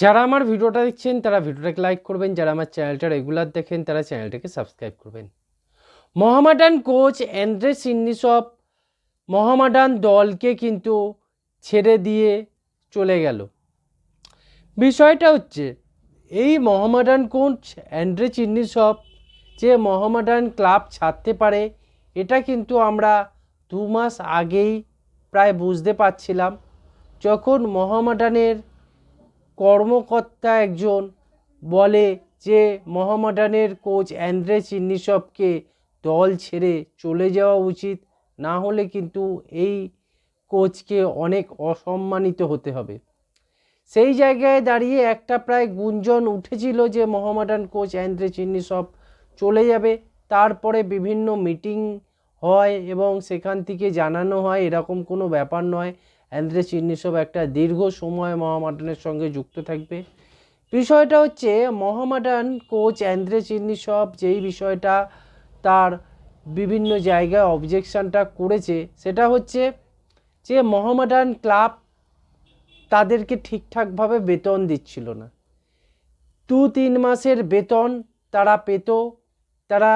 যারা আমার ভিডিওটা দেখছেন, তারা ভিডিওটাকে লাইক করবেন। যারা আমার চ্যানেলটা রেগুলার দেখেন, তারা চ্যানেলটাকে সাবস্ক্রাইব করবেন। মোহামেডান কোচ অ্যান্ড্রে সিন্নিসব মোহামেডান দলকে কিন্তু ছেড়ে দিয়ে চলে গেল। বিষয়টা হচ্ছে, এই মোহামেডান কোচ অ্যান্ড্রে চিন্নিসব যে মোহামেডান ক্লাব ছাড়তে পারে, এটা কিন্তু আমরা দু মাস আগেই প্রায় বুঝতে পারছিলাম। যখন মোহামেডানের কর্মকর্তা একজন বলে যে, মোহামেডানের কোচ অ্যান্ড্রে চিন্নিসবকে দল ছেড়ে চলে যাওয়া উচিত। না হলে কিন্তু এই কোচকে অনেক অসম্মানিত হতে হবে। সেই জায়গায় দাঁড়িয়ে একটা প্রায় গুঞ্জন উঠেছিল যে, মোহামেডান কোচ অ্যান্ড্রে চিন্নিসব চলে যাবে। তারপরে বিভিন্ন মিটিং হয় এবং সেখান থেকে জানানো হয়, এরকম কোনো ব্যাপার নয়। অ্যান্ড্রে চিন্নিসব একটা দীর্ঘ সময় মহামাডানের সঙ্গে যুক্ত থাকবে। বিষয়টা হচ্ছে মহামাডান কোচ অ্যান্ড্রে চিন্নিসব যেই বিষয়টা তার বিভিন্ন জায়গায় অবজেকশনটা করেছে, সেটা হচ্ছে যে মহামাডান ক্লাব তাদেরকে ঠিকঠাকভাবে বেতন দিচ্ছিল না। দু তিন মাসের বেতন তারা পেত, তারা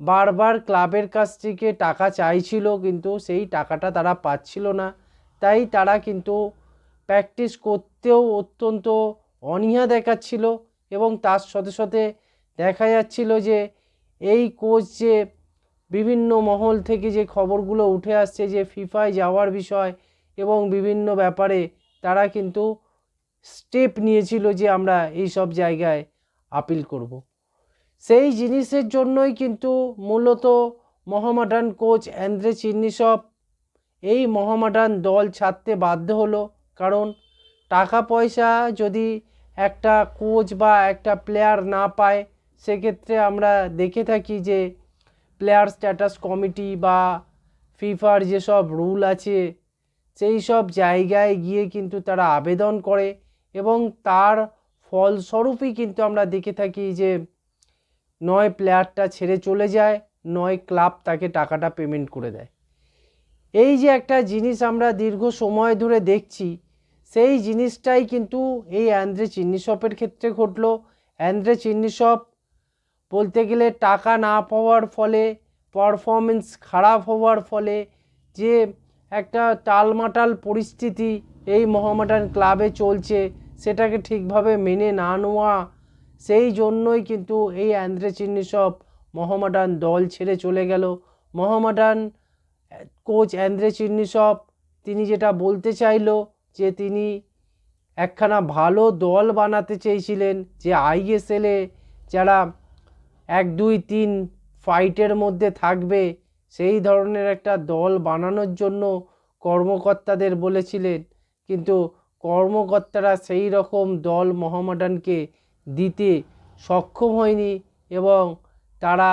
বারবার ক্লাবের কাছ থেকে টাকা চাইছিল, কিন্তু সেই টাকাটা তারা পাচ্ছিল না। তাই তারা কিন্তু প্র্যাকটিস করতেও অত্যন্ত অনীহা দেখাচ্ছিল এবং তার সাথে সাথে দেখা যাচ্ছিল যে এই কোচ যে বিভিন্ন মহল থেকে যে খবরগুলো উঠে আসছে যে ফিফায় যাওয়ার বিষয় এবং বিভিন্ন ব্যাপারে তারা কিন্তু স্টেপ নিয়েছিল যে আমরা এই সব জায়গায় আপিল করব। সেই জিনিসের জন্যই কিন্তু মূলত মহামাডান কোচ অ্যান্দ্রে চিন্নিসব এই মহামাডান দল ছাড়তে বাধ্য হলো। কারণ টাকা পয়সা যদি একটা কোচ বা একটা প্লেয়ার না পায়, সেক্ষেত্রে আমরা দেখে থাকি যে প্লেয়ার স্ট্যাটাস কমিটি বা ফিফার যেসব রুল আছে, সেই সব জায়গায় গিয়ে কিন্তু তারা আবেদন করে এবং তার ফলস্বরূপই কিন্তু আমরা দেখে থাকি যে নয় প্লেয়ারটা ছেড়ে চলে যায়, নয় ক্লাব তাকে টাকাটা পেমেন্ট করে দেয়। এই যে একটা জিনিস আমরা দীর্ঘ সময় ধরে দেখছি, সেই জিনিসটাই কিন্তু এই অ্যান্দ্রে চিন্নিশপের ক্ষেত্রে ঘটলো। অ্যান্দ্রে চিন্নিশপ বলতে গেলে টাকা না পাওয়ার ফলে পারফরমেন্স খারাপ হওয়ার ফলে যে একটা টালমাটাল পরিস্থিতি এই মোহামেডান ক্লাবে চলছে, সেটাকে ঠিকভাবে মেনে না নেওয়া, সেই জন্যই কিন্তু এই অ্যান্দ্রে চিন্নিসব মোহামেডান দল ছেড়ে চলে গেল। মোহামেডান কোচ অ্যান্দ্রে চিন্নিসব তিনি যেটা বলতে চাইলো যে তিনি একখানা ভালো দল বানাতে চেয়েছিলেন যে আইএসএলে যারা এক, দুই, তিন ফাইটের মধ্যে থাকবে, সেই ধরনের একটা দল বানানোর জন্য কর্মকর্তাদের বলেছিলেন। কিন্তু কর্মকর্তারা সেই রকম দল মোহামেডানকে দিতে সক্ষম হয়নি এবং তারা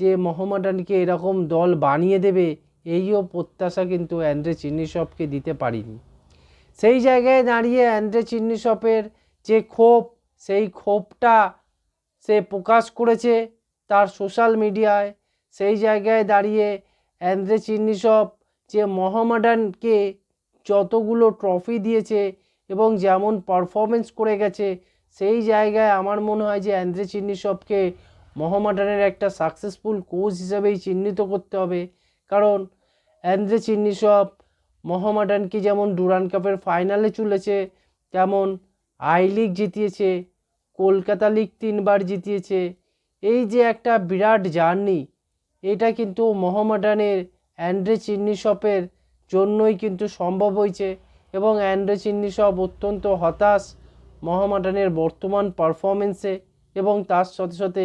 যে মোহামেডানকে এরকম দল বানিয়ে দেবে এইও প্রত্যাশা কিন্তু অ্যান্ড্রে চিন্নিসবকে দিতে পারিনি। সেই জায়গায় দাঁড়িয়ে অ্যান্ড্রে চিন্নিসপের যে ক্ষোভ, সেই ক্ষোভটা সে প্রকাশ করেছে তার সোশ্যাল মিডিয়ায়। সেই জায়গায় দাঁড়িয়ে অ্যান্ড্রে চিন্নিসব যে মোহামেডানকে যতগুলো ট্রফি দিয়েছে এবং যেমন পারফরমেন্স করে গেছে, সেই জায়গায় আমার মনে হয় যে অ্যান্ড্রে চিন্নিসবকে মোহামেডানের একটা সাকসেসফুল কোচ হিসেবেই চিহ্নিত করতে হবে। কারণ অ্যান্ড্রে চিন্নিসব মোহামেডানকে যেমন ডুরান কাপের ফাইনালে চলেছে, তেমন আই লিগ জিতিয়েছে, কলকাতা লিগ তিনবার জিতিয়েছে। এই যে একটা বিরাট জার্নি, এটা কিন্তু মোহামেডানের অ্যান্ড্রে চিন্নিসপের জন্যই কিন্তু সম্ভব হয়েছে এবং অ্যান্ড্রে চিন্নি চিন্নিসপ অত্যন্ত হতাশ মোহামেডানের বর্তমান পারফরমেন্সে এবং তার সাথে সাথে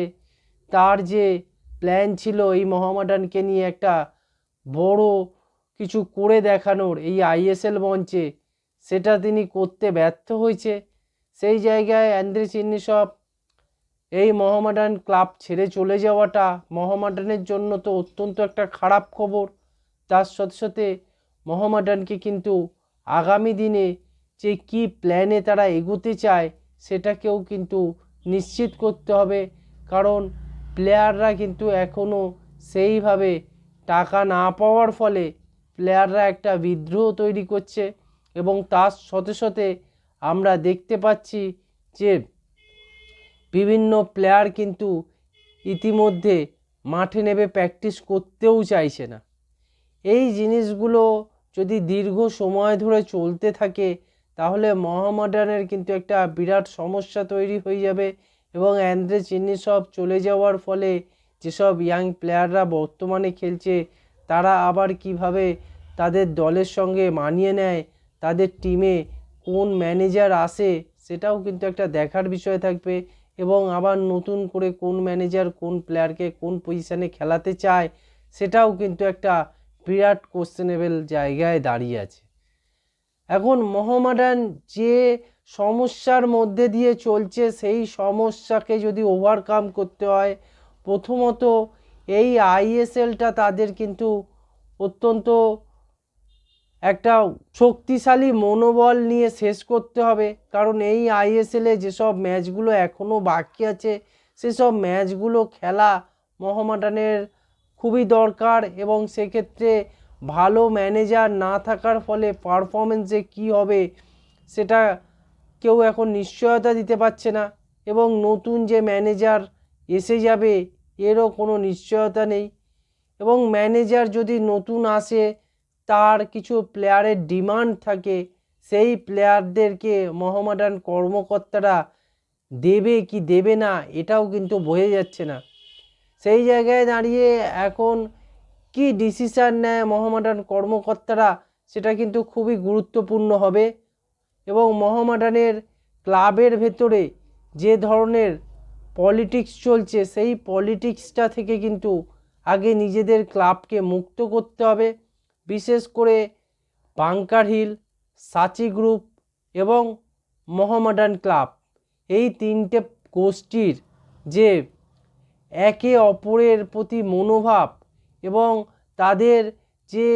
তার যে প্ল্যান ছিল এই মোহামেডানকে নিয়ে একটা বড় কিছু করে দেখানোর এই আইএসএল মঞ্চে, সেটা তিনি করতে ব্যর্থ হয়েছে। সেই জায়গায় অ্যান্দ্রে চিন্নিসব এই মোহামেডান ক্লাব ছেড়ে চলে যাওয়াটা মোহামেডানের জন্য তো অত্যন্ত একটা খারাপ খবর। তার সাথে সাথে মোহামেডানকে কিন্তু আগামী দিনে যে কী প্ল্যানে তারা এগোতে চায়, সেটাকেও কিন্তু নিশ্চিত করতে হবে। কারণ প্লেয়াররা কিন্তু এখনও সেইভাবে টাকা না পাওয়ার ফলে প্লেয়াররা একটা বিদ্রোহ তৈরি করছে এবং তার সাথে সাথে আমরা দেখতে পাচ্ছি যে বিভিন্ন প্লেয়ার কিন্তু ইতিমধ্যে মাঠে নেবে প্র্যাকটিস করতেও চাইছে না। এই জিনিসগুলো যদি দীর্ঘ সময় ধরে চলতে থাকে, তাহলে মহামাডানের কিন্তু একটা বিরাট সমস্যা তৈরি হয়ে যাবে এবং অ্যান্দ্রে চিনি সব চলে যাওয়ার ফলে যেসব ইয়াং প্লেয়াররা বর্তমানে খেলছে, তারা আবার কীভাবে তাদের দলের সঙ্গে মানিয়ে নেয়, তাদের টিমে কোন ম্যানেজার আসে, সেটাও কিন্তু একটা দেখার বিষয় থাকবে। এবং আবার নতুন করে কোন ম্যানেজার কোন প্লেয়ারকে কোন পজিশানে খেলাতে চায়, সেটাও কিন্তু একটা বিরাট কোশ্চেনেবল জায়গায় দাঁড়িয়ে আছে। এখন মোহামেডান যে সমস্যার মধ্যে দিয়ে চলছে, সেই সমস্যাকে যদি ওভারকাম করতে হয় প্রথমত এই আইএসএলটা তাদের কিন্তু অত্যন্ত একটা শক্তিশালী মনোবল নিয়ে শেষ করতে হবে। কারণ এই আইএসএলে যেসব ম্যাচগুলো এখনও বাকি আছে, সেসব ম্যাচগুলো খেলা মোহামেডানের খুবই দরকার এবং সেক্ষেত্রে ভালো ম্যানেজার না থাকার ফলে পারফরমেন্সে কী হবে সেটা কেউ এখন নিশ্চয়তা দিতে পারছে না। এবং নতুন যে ম্যানেজার এসে যাবে, এরও কোনো নিশ্চয়তা নেই। এবং ম্যানেজার যদি নতুন আসে, তার কিছু প্লেয়ারের ডিমান্ড থাকে, সেই প্লেয়ারদেরকে মোহামেডান কর্মকর্তারা দেবে কি দেবে না, এটাও কিন্তু বোঝা যাচ্ছে না। সেই জায়গায় দাঁড়িয়ে এখন কি ডিসিশান নেয় মোহামেডান কর্মকর্তারা, সেটা কিন্তু খুবই গুরুত্বপূর্ণ হবে। এবং মোহামেডানের ক্লাবের ভেতরে যে ধরনের পলিটিক্স চলছে, সেই পলিটিক্সটা থেকে কিন্তু আগে নিজেদের ক্লাবকে মুক্ত করতে হবে। বিশেষ করে বাংকার হিল সাচি গ্রুপ এবং মোহামেডান ক্লাব এই তিনটে গোষ্ঠীর যে একে অপরের প্রতি মনোভাব এবং তাদের যে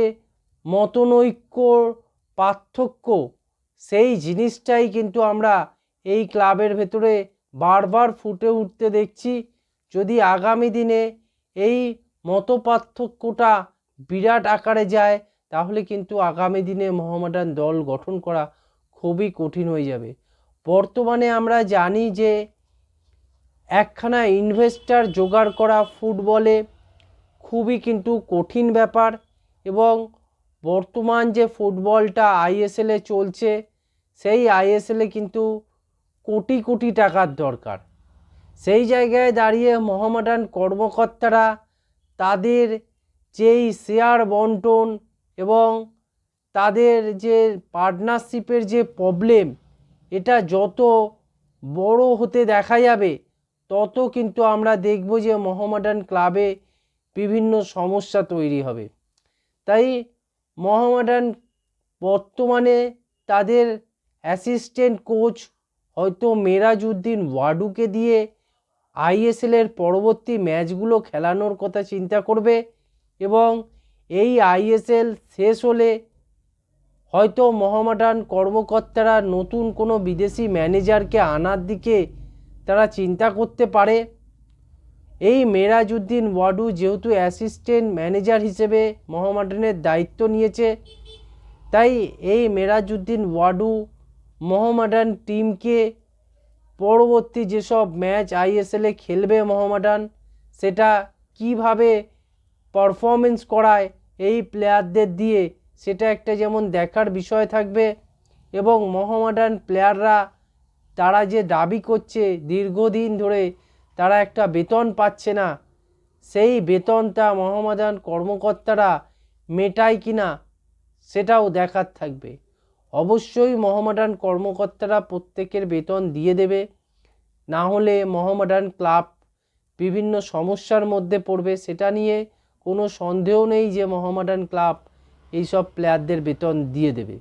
মতনৈক্যর পার্থক্য, সেই জিনিসটাই কিন্তু আমরা এই ক্লাবের ভেতরে বারবার ফুটে উঠতে দেখছি যদি আগামী দিনে এই মত পার্থক্যটা বিরাট আকারে যায়, তাহলে কিন্তু আগামী দিনে মোহামেডান দল গঠন করা খুবই কঠিন হয়ে যাবে। বর্তমানে আমরা জানি যে একখানা ইনভেস্টার জোগাড় করা ফুটবলে খুবই কিন্তু কঠিন ব্যাপার এবং বর্তমান যে ফুটবলটা আইএসএলে চলছে, সেই আইএসএলে কিন্তু কোটি কোটি টাকার দরকার। সেই জায়গায় দাঁড়িয়ে মোহামেডান কর্মকর্তারা তাদের যেই শেয়ার বন্টন এবং তাদের যে পার্টনারশিপের যে প্রবলেম, এটা যত বড় হতে দেখা যাবে, তত কিন্তু আমরা দেখব যে মোহামেডান ক্লাবে বিভিন্ন সমস্যা তৈরি হবে। তাই মোহামেডান বর্তমানে তাদের অ্যাসিস্ট্যান্ট কোচ হয়তো মেরাজউদ্দিন ওয়াডুকে দিয়ে আইএসএলের পরবর্তী ম্যাচগুলো খেলানোর কথা চিন্তা করবে এবং এই আইএসএল শেষ হলে হয়তো মহামাডান কর্মকর্তারা নতুন কোনো বিদেশি ম্যানেজারকে আনার দিকে তারা চিন্তা করতে পারে। এই মেরাজউদ্দিন ওয়াডু যেহেতু অ্যাসিস্ট্যান্ট ম্যানেজার হিসেবে মহামাডানের দায়িত্ব নিয়েছে, তাই এই মেরাজউদ্দিন ওয়াডু মোহামেডান টিমকে পরবর্তী যেসব ম্যাচ আইএসএলে খেলবে মোহামেডান সেটা কীভাবে পারফরমেন্স করায় এই প্লেয়ারদের দিয়ে, সেটা একটা যেমন দেখার বিষয় থাকবে। এবং মোহামেডান প্লেয়াররা তারা যে দাবি করছে দীর্ঘদিন ধরে, তারা একটা বেতন পাচ্ছে না। সেই বেতনটা মোহামেডান কর্মকর্তারা মেটায় কি না সেটাও দেখার থাকবে। অবশ্যই মোহামেডান কর্মকর্তারা প্রত্যেকের বেতন দিয়ে দেবে। না হলে মোহামেডান ক্লাব বিভিন্ন সমস্যার মধ্যে পড়বে, সেটা নিয়ে কোনো সন্দেহ নেই যে মোহামেডান ক্লাব এইসব প্লেয়ারদের বেতন দিয়ে দেবে।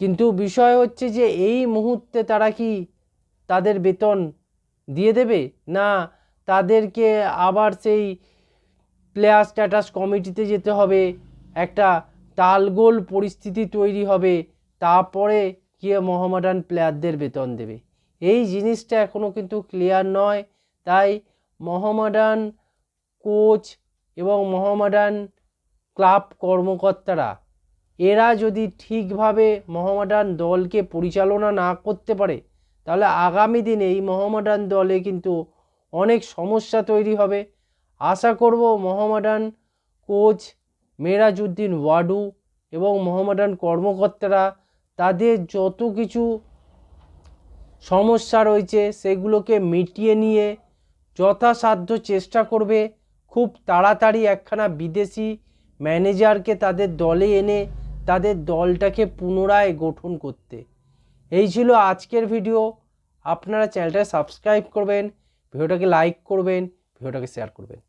কিন্তু বিষয় হচ্ছে যে এই মুহূর্তে তারা কি তাদের বেতন দিয়ে দেবে? না, তাদেরকে আবার সেই প্লেয়ার স্ট্যাটাস কমিটিতে যেতে হবে, একটা তালগোল পরিস্থিতি তৈরি হবে, তারপরে গিয়ে মোহামেডান প্লেয়ারদের বেতন দেবে। এই জিনিসটা এখনও কিন্তু ক্লিয়ার নয়। তাই মোহামেডান কোচ এবং মোহামেডান ক্লাব কর্মকর্তারা, এরা যদি ঠিকভাবে মোহামেডান দলকে পরিচালনা না করতে পারে, তাহলে আগামী দিনে এই মোহামেডান দলে কিন্তু অনেক সমস্যা তৈরি হবে। আশা করব মোহামেডান কোচ মেরাজউদ্দিন ওয়াডু এবং মোহামেডান কর্মকর্তারা তাদের যত কিছু সমস্যা রয়েছে সেগুলোকে মিটিয়ে নিয়ে যথাসাধ্য চেষ্টা করবে। খুব তাড়াতাড়ি একখানা বিদেশি ম্যানেজারকে তাদের দলে এনে তাদের দলটাকে পুনরায় গঠন করতে। এই ছিল আজকের ভিডিও। আপনারা চ্যানেলটা সাবস্ক্রাইব করবেন, ভিডিওটাকে লাইক করবেন, ভিডিওটাকে শেয়ার করবেন।